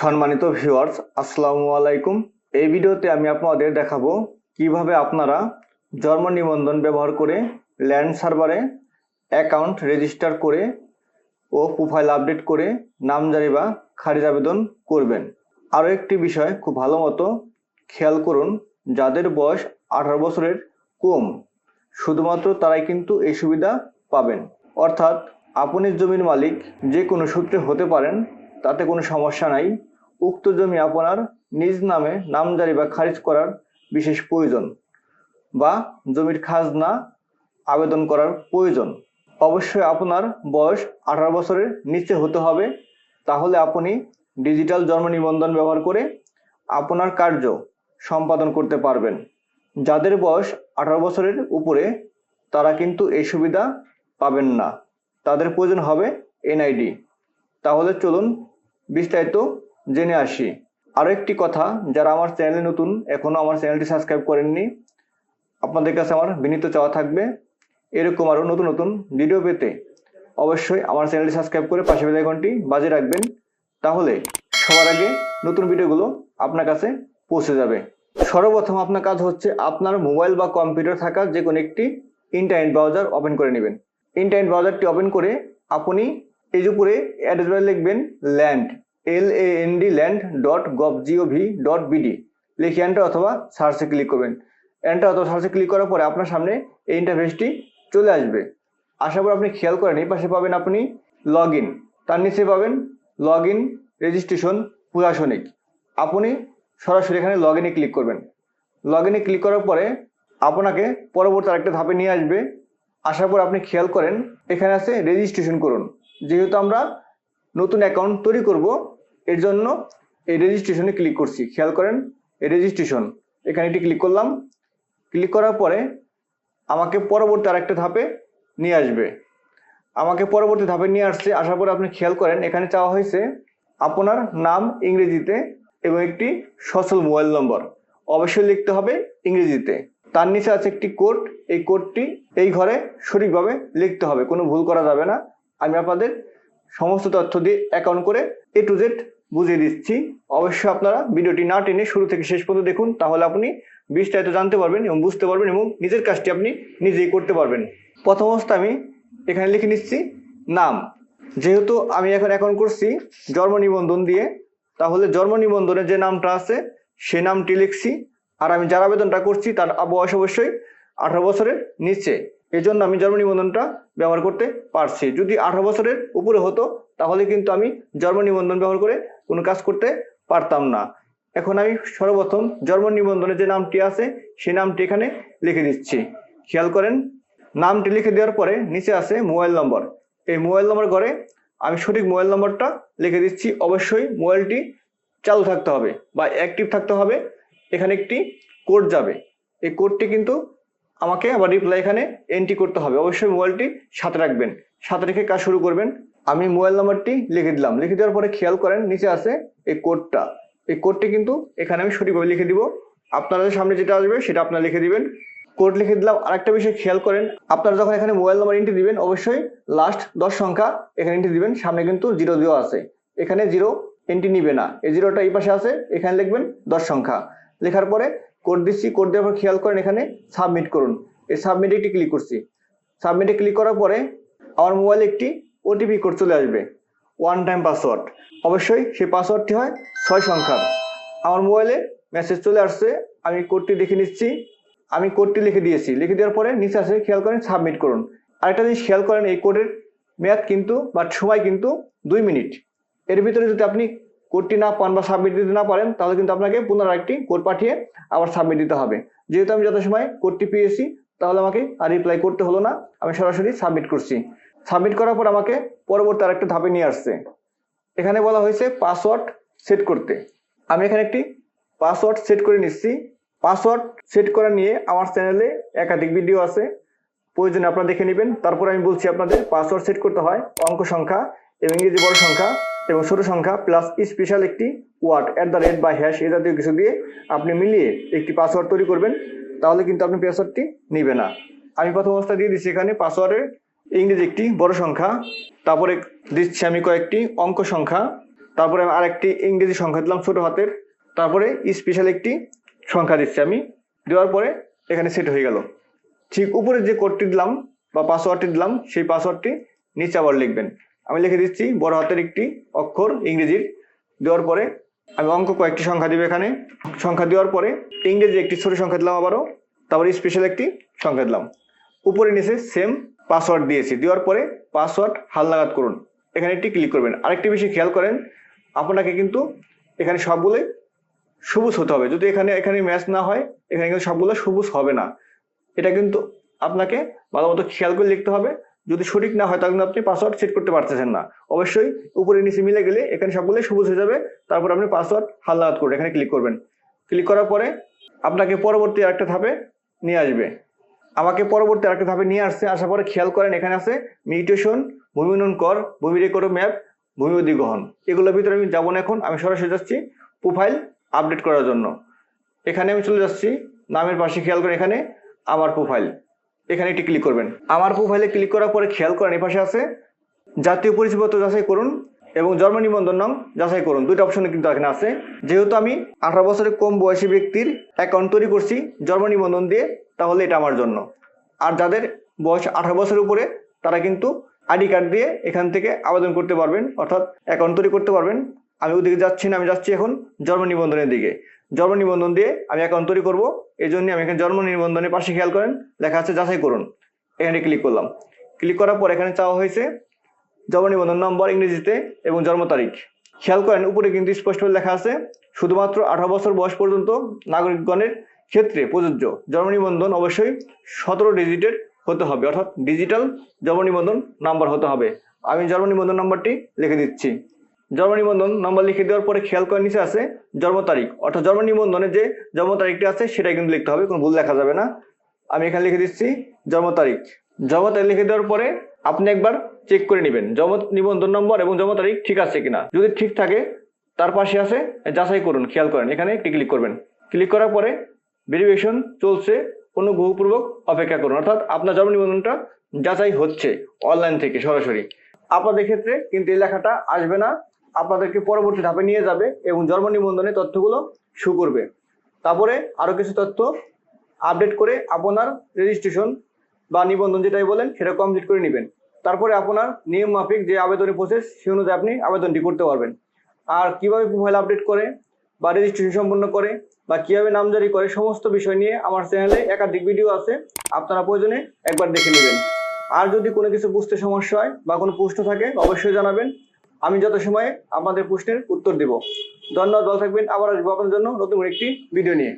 সম্মানিত ভিউয়ার্স আসসালামু আলাইকুম। এই ভিডিওতে আমি আপনাদের দেখাবো কীভাবে আপনারা জন্ম নিবন্ধন ব্যবহার করে ল্যান্ড সার্ভারে অ্যাকাউন্ট রেজিস্টার করে ও প্রোফাইল আপডেট করে নামজারি বা খারিজ আবেদন করবেন। আরও একটি বিষয় খুব ভালো মতো খেয়াল করুন, যাদের বয়স আঠারো বছরের কম, শুধুমাত্র তারাই কিন্তু এই সুবিধা পাবেন। অর্থাৎ আপনি জমির মালিক যে কোনো সূত্রে হতে পারেন, তাতে কোনো সমস্যা নাই। উক্ত জমি আপনার নিজ নামে নামজারি বা খারিজ করার বিশেষ প্রয়োজন বা জমির খাজনা আবেদন করার প্রয়োজন। অবশ্যই আপনার বয়স আঠারো বছরের নিচে হতে হবে। তাহলে আপনি ডিজিটাল জন্ম নিবন্ধন ব্যবহার করে আপনার কার্য সম্পাদন করতে পারবেন। যাদের বয়স আঠারো বছরের উপরে, তারা কিন্তু এই সুবিধা পাবেন না। তাদের প্রয়োজন হবে এনআইডি। তাহলে চলুন বিস্তারিত জেনে আসি। আরও একটি কথা, যারা আমার চ্যানেলে নতুন এখনও আমার চ্যানেলটি সাবস্ক্রাইব করেননি, আপনাদের কাছে আমার বিনীত চাওয়া থাকবে, এরকম আরও নতুন নতুন ভিডিও পেতে অবশ্যই আমার চ্যানেলটি সাবস্ক্রাইব করে পাশে বেল আইকনটি বাজিয়ে রাখবেন, তাহলে সবার আগে নতুন ভিডিওগুলো আপনার কাছে পৌঁছে যাবে। সর্বপ্রথম আপনার কাজ হচ্ছে আপনার মোবাইল বা কম্পিউটার থাকা যে কোনো একটি ইন্টারনেট ব্রাউজার ওপেন করে নেবেন। ইন্টারনেট ব্রাউজারটি ওপেন করে আপনি এই উপরে অ্যাড্রেস লিখবেন land. L A N D land dot gov G O V dot B D লিখে এন্টার অথবা সার্চে ক্লিক করবেন। এন্টার অথবা সার্চে ক্লিক করার পরে আপনার সামনে এই ইন্টারফেসটি চলে আসবে। আসার পর আপনি খেয়াল করেন, এই পাশে পাবেন আপনি লগ ইন তার নিচে পাবেন লগ ইন রেজিস্ট্রেশন প্রশাসনিক। আপনি সরাসরি এখানে লগ ইনে ক্লিক করবেন। লগ ইনে ক্লিক করার পরে আপনাকে পরবর্তী আরেকটা ধাপে নিয়ে আসবে। আসার পর আপনি খেয়াল করেন, এখানে আছে রেজিস্ট্রেশন করুন। যেহেতু আমরা নতুন অ্যাকাউন্ট তৈরি করব এর জন্য এই রেজিস্ট্রেশনে ক্লিক করছি। খেয়াল করেন রেজিস্ট্রেশন এখানে একটি ক্লিক করলাম। ক্লিক করার পরে আমাকে পরবর্তী আরেকটা ধাপে নিয়ে আসবে। আমাকে পরবর্তী ধাপে নিয়ে আসছে, আসার পরে আপনি খেয়াল করেন, এখানে চাওয়া হয়েছে আপনার নাম ইংরেজিতে এবং একটি সচল মোবাইল নম্বর। অবশ্যই লিখতে হবে ইংরেজিতে। তার নিচে আছে একটি কোড এই কোডটি এই ঘরে সঠিকভাবে লিখতে হবে, কোনো ভুল করা যাবে না। আমি আপনাদের সমস্ত তথ্য দিয়ে অ্যাকাউন্ট করে এ টু জেড বুঝিয়ে দিচ্ছি। অবশ্যই আপনারা ভিডিওটি না টেনে শুরু থেকে শেষ পর্যন্ত দেখুন, তাহলে আপনি বিস্তারিত জানতে পারবেন এবং বুঝতে পারবেন এবং নিজের কাজটি আপনি নিজেই করতে পারবেন। প্রথম অবস্থা আমি এখানে লিখে নিচ্ছি, নাম। যেহেতু আমি এখন এখন করছি জন্ম নিবন্ধন দিয়ে, তাহলে জন্ম নিবন্ধনে যে নামটা আছে, সে নামটি লিখছি। আর আমি যার আবেদনটা করছি, তার বয়স অবশ্যই আঠারো বছরের নিচে। এই জন্য আমি জন্ম নিবন্ধনটা ব্যবহার করতে পারছি। যদি আঠারো বছরের উপরে হতো, তাহলে কিন্তু আমি জন্ম নিবন্ধন ব্যবহার করে কোনো কাজ করতে পারতাম না। এখন আমি সর্বপ্রথম জন্ম নিবন্ধনে যে নামটি আছে, সেই নামটি এখানে লিখে দিচ্ছি। খেয়াল করেন, নামটি লিখে দেওয়ার পরে নিচে আছে মোবাইল নম্বর। এই মোবাইল নম্বর ঘরে আমি সঠিক মোবাইল নম্বরটা লিখে দিচ্ছি। অবশ্যই মোবাইলটি চালু থাকতে হবে বা অ্যাক্টিভ থাকতে হবে। এখানে একটি কোড যাবে। এই কোডটি কিন্তু আমাকে আবার রিপ্লাই এখানে এন্ট্রি করতে হবে। অবশ্যই মোবাইলটি সাথে রাখবেন। সাথে রেখে কাজ শুরু করবেন। আমি মোবাইল নাম্বারটি লিখে দিলাম। লিখে দেওয়ার পরে খেয়াল করেন, নিচে আছে এই কোডটা। এই কোডটি কিন্তু এখানে আমি সঠিকভাবে লিখে দিব। আপনাদের সামনে যেটা আসবে সেটা আপনারা লিখে দিবেন। কোড লিখে দিলাম। আরেকটা বিষয় খেয়াল করেন, আপনারা যখন এখানে মোবাইল নাম্বার এন্ট্রি দিবেন, অবশ্যই লাস্ট দশ সংখ্যা এখানে এন্ট্রি দিবেন। সামনে কিন্তু জিরো দেওয়া আছে। এখানে জিরো এন্ট্রি নিবে না। এই জিরোটা এই পাশে আছে, এখানে লিখবেন দশ সংখ্যা। লেখার পরে কোড দিচ্ছি। কোড দেওয়ার পর খেয়াল করেন এখানে সাবমিট করুন। এই সাবমিটে একটি ক্লিক করছি। সাবমিটে ক্লিক করার পরে আমার মোবাইলে একটি ওটিপি কোড চলে আসবে। ওয়ান টাইম পাসওয়ার্ড অবশ্যই সেই পাসওয়ার্ডটি হয় ছয় সংখ্যার। আমার মোবাইলে মেসেজ চলে আসছে, আমি কোডটি দেখে নিচ্ছি। আমি কোডটি লিখে দিয়েছি। লিখে দেওয়ার পরে নিচে আসে, খেয়াল করেন সাবমিট করুন। আরেকটা জিনিস খেয়াল করেন, এই কোডের মেয়াদ কিন্তু বা সময় কিন্তু দুই মিনিট। এর ভিতরে যদি আপনি কোডটি না পান বা সাবমিট দিতে না পারেন, তাহলে কিন্তু আপনাকে পুনরায় একটি কোড পাঠিয়ে আবার সাবমিট দিতে হবে। যেহেতু আমি যথাসময় কোডটি পেয়েছি, তাহলে আমাকে আর রিপ্লাই করতে হলো না। আমি সরাসরি সাবমিট করছি। সাবমিট করার পর আমাকে পরবর্তী আরেকটা ধাপে নিয়ে আসছে। এখানে বলা হয়েছে পাসওয়ার্ড সেট করতে। আমি এখানে একটি পাসওয়ার্ড সেট করে নিচ্ছি। পাসওয়ার্ড সেট করা নিয়ে আমার চ্যানেলে একাধিক ভিডিও আছে। প্রয়োজনে আপনারা দেখে নেবেন। তারপর আমি বলছি আপনাদের পাসওয়ার্ড সেট করতে হয় অঙ্ক সংখ্যা এবং ইংরেজি বড় সংখ্যা এবং ছোট সংখ্যা প্লাস স্পেশাল একটি ওয়ার্ড অ্যাট দ্য রেট বা হ্যাশ এ জাতীয় কিছু দিয়ে আপনি মিলিয়ে একটি পাসওয়ার্ড তৈরি করবেন। তাহলে কিন্তু আপনি পাসওয়ার্ডটি নিবে না। আমি প্রথম অবস্থা দিয়ে দিচ্ছি এখানে পাসওয়ার্ডের ইংরেজি একটি বড় সংখ্যা, তারপরে দিচ্ছি আমি কয়েকটি অঙ্ক সংখ্যা, তারপরে আমি আরেকটি ইংরেজি সংখ্যা দিলাম ছোট হাতের, তারপরে স্পেশাল একটি সংখ্যা দিচ্ছি আমি। দেওয়ার পরে এখানে সেট হয়ে গেল। ঠিক উপরে যে কোডটি দিলাম বা পাসওয়ার্ডটি দিলাম, সেই পাসওয়ার্ডটি নিচে আবার লিখবেন। আমি লিখে দিচ্ছি বড় হাতের একটি অক্ষর ইংরেজির। দেওয়ার পরে আমি অঙ্ক কয়েকটি সংখ্যা দিব এখানে। সংখ্যা দেওয়ার পরে ইংরেজি একটি ছোট সংখ্যা দিলাম আবারও, তারপরে স্পেশাল একটি সংখ্যা দিলাম। উপরে নিচে সেম পাসওয়ার্ড দিয়েছি। দেওয়ার পরে পাসওয়ার্ড হালনাগাদ করুন। এখানে একটি ক্লিক করবেন। আরেকটি বিষয় খেয়াল করেন, আপনাকে কিন্তু এখানে সবগুলোই সবুজ হতে হবে। যদি এখানে এখানে ম্যাচ না হয়, এখানে কিন্তু সবগুলো সবুজ হবে না। এটা কিন্তু আপনাকে ভালো মতো খেয়াল করে লিখতে হবে। যদি সঠিক না হয়, তাহলে আপনি পাসওয়ার্ড সেট করতে পারতেছেন না। অবশ্যই উপরে নিচে মিলে গেলে এখানে সবগুলোই সবুজ হয়ে যাবে। তারপর আপনি পাসওয়ার্ড হালনাগাদ করবেন এখানে ক্লিক করবেন। ক্লিক করার পরে আপনাকে পরবর্তী আরেকটা ধাপে নিয়ে আসবে। আমাকে পরবর্তী আরেকটা ধাপে নিয়ে আসছে। আসার পরে খেয়াল করেন, এখানে আছে মিউটেশন ভূমি উন্নয়ন কর, ভূমি রেকর্ড ম্যাপ ভূমি অধিগ্রহণ। এগুলোর ভিতরে আমি যাব না এখন, আমি সরাসরি যাচ্ছি প্রোফাইল আপডেট করার জন্য। এখানে আমি চলে যাচ্ছি, নামের পাশে খেয়াল করেন এখানে, আমার প্রোফাইল এখানে একটি ক্লিক করবেন। আমার প্রোফাইলে ক্লিক করার পরে খেয়াল করেন এ পাশে আছে, জাতীয় পরিচয়পত্র যাচাই করুন। এবং জন্ম নিবন্ধন নং যাচাই করুন। দুইটা অপশন কিন্তু এখানে আছে। যেহেতু আমি আঠারো বছরের কম বয়সী ব্যক্তির অ্যাকাউন্ট তৈরি করছি, জন্ম নিবন্ধন দিয়ে, তাহলে এটা আমার জন্য। আর যাদের বয়স আঠারো বছরের উপরে, তারা কিন্তু আইডি কার্ড দিয়ে এখান থেকে আবেদন করতে পারবেন, অর্থাৎ অ্যাকাউন্ট তৈরি করতে পারবেন। আমি ওদিকে যাচ্ছি না, আমি যাচ্ছি এখন জন্ম নিবন্ধনের দিকে। জন্ম নিবন্ধন দিয়ে আমি অ্যাকাউন্ট তৈরি করব। এই জন্য আমি এখানে জন্ম নিবন্ধনের পাশে খেয়াল করেন, লেখা আছে যাচাই করুন। এখানে ক্লিক করলাম। ক্লিক করার পর এখানে চাওয়া হয়েছে জন্ম নিবন্ধন নম্বর ইংরেজিতে এবং জন্ম তারিখ। খেয়াল করেন, উপরে কিন্তু স্পষ্ট লেখা আছে, শুধুমাত্র আঠারো বছর বয়স পর্যন্ত নাগরিকগণের ক্ষেত্রে প্রযোজ্য জন্ম নিবন্ধন অবশ্যই সতেরো ডিজিটের হতে হবে, অর্থাৎ ডিজিটাল জন্ম নিবন্ধন নাম্বার হতে হবে। আমি জন্ম নিবন্ধন নাম্বারটি লিখে দিচ্ছি। জন্ম নিবন্ধন নাম্বার লিখে দেওয়ার পরে খেয়াল করে নিচে আছে জন্ম তারিখ, অর্থাৎ জন্ম নিবন্ধনে যে জন্ম তারিখটি আছে সেটাই কিন্তু লিখতে হবে, কোনো ভুল দেখা যাবে না। আমি এখানে লিখে দিচ্ছি জন্ম তারিখ। জন্ম তারিখ লিখে দেওয়ার পরে আপনি একবার চেক করে নেবেন। জন্ম নিবন্ধন নম্বর এবং জন্ম তারিখ ঠিক আছে কিনা। যদি ঠিক থাকে, তার পাশে আছে, যাচাই করুন, খেয়াল করেন। এখানে একটি ক্লিক করবেন। ক্লিক করার পরে ভেরিফিকেশন চলছে, অনুগ্রহপূর্বক অপেক্ষা করুন। অর্থাৎ আপনার জন্ম নিবন্ধনটা যাচাই হচ্ছে অনলাইন থেকে সরাসরি। আপনাদের ক্ষেত্রে কিন্তু এই লেখাটা আসবে না। আপনাদেরকে পরবর্তী ধাপে নিয়ে যাবে এবং জন্ম নিবন্ধনের তথ্যগুলো শু করবে। তারপরে আরও কিছু তথ্য আপডেট করে আপনার রেজিস্ট্রেশন বা নিবন্ধন যেটাই বলেন, সেটা কমপ্লিট করে নেবেন। তারপরে আপনার নিয়ম মাফিক যে আবেদনের প্রসেস সেই অনুযায়ী আপনি আবেদনটি করতে পারবেন। আর কীভাবে প্রোফাইল আপডেট করে বা রেজিস্ট্রেশন সম্পন্ন করে বা কীভাবে নামজারি করে, সমস্ত বিষয় নিয়ে আমার চ্যানেলে একাধিক ভিডিও আছে, আপনারা প্রয়োজনে একবার দেখে নেবেন। আর যদি কোনো কিছু বুঝতে সমস্যা হয় বা কোনো প্রশ্ন থাকে, অবশ্যই জানাবেন। আমি যত সময়ে আপনাদের প্রশ্নের উত্তর দেব। ধন্যবাদ, ভালো থাকবেন। আবার আসব আপনার জন্য নতুন একটি ভিডিও নিয়ে।